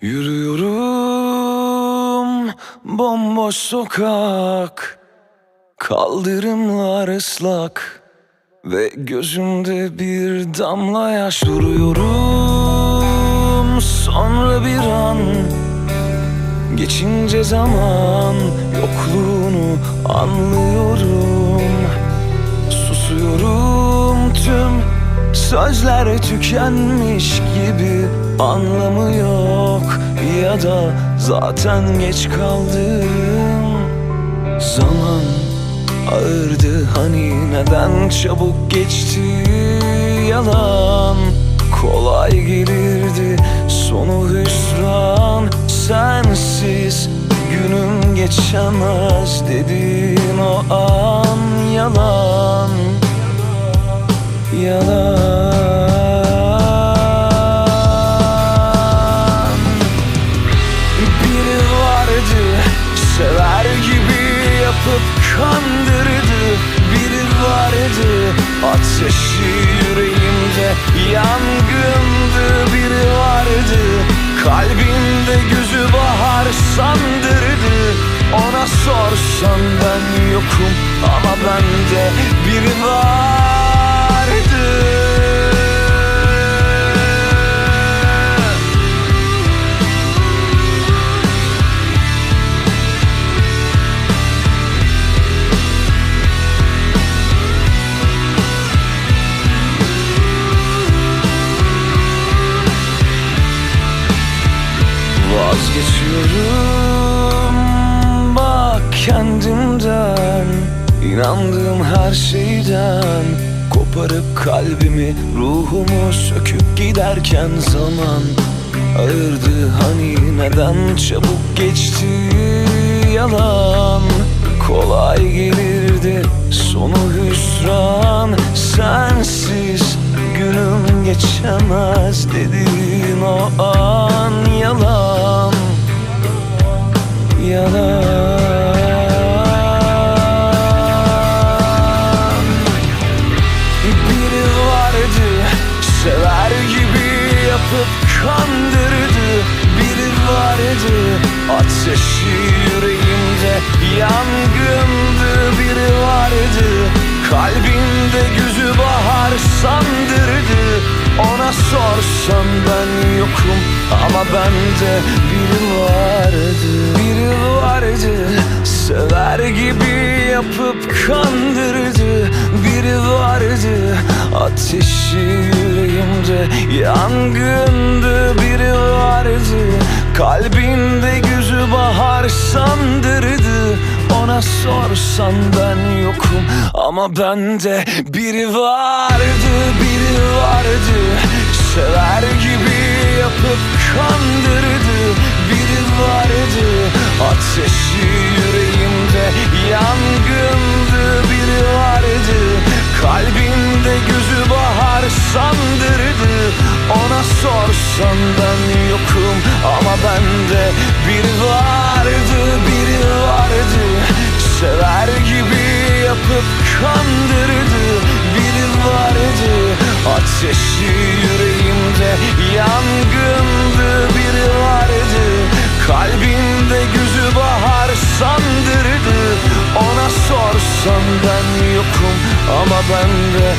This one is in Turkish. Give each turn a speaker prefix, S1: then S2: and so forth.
S1: Yürüyorum bomboş sokak Kaldırımlar ıslak Ve gözümde bir damla yaş duruyorum. Sonra bir an Geçince zaman Yokluğunu anlıyorum. Susuyorum tüm Sözler tükenmiş gibi Anlamı yok Ya da zaten geç kaldım. Zaman ağırdı hani neden çabuk geçti? Yalan kolay gelirdi sonu hüsran Sensiz. Günüm geçemez dedin o an Yalan. Yalan sever gibi yapıp kandırdı Biri vardı. Ateşi yüreğimde yangındı Biri vardı. Kalbimde gözü bahar sandırdı Vazgeçiyorum bak kendimden İnandığım her şeyden. Koparıp kalbimi ruhumu söküp giderken zaman Ağırdı hani neden çabuk geçti yalan? Kolay gelirdi sonu hüsran. Sensiz günüm geçemez dedin ateşi yüreğimde yangındı Biri vardı. Kalbimde gözü bahar sandırdı. Ona sorsan ben yokum ama bende biri vardı. Biri vardı sever gibi yapıp kandırdı. Biri vardı ateşi yüreğimde yangındı sandırdı Ona sorsan ben yokum. Ama bende biri vardı Biri vardı. Sever gibi yapıp kandırdı. Biri vardı ateşi yüreğimde yangındı. Biri vardı kalbimde gözü bahar sandırdı. Ona sorsan ben yokum ama bende kandırdı Biri vardı. Ateşi yüreğimde yangındı Biri vardı. Kalbimde gözü bahar sandırdı. Ona sorsan ben yokum ama bende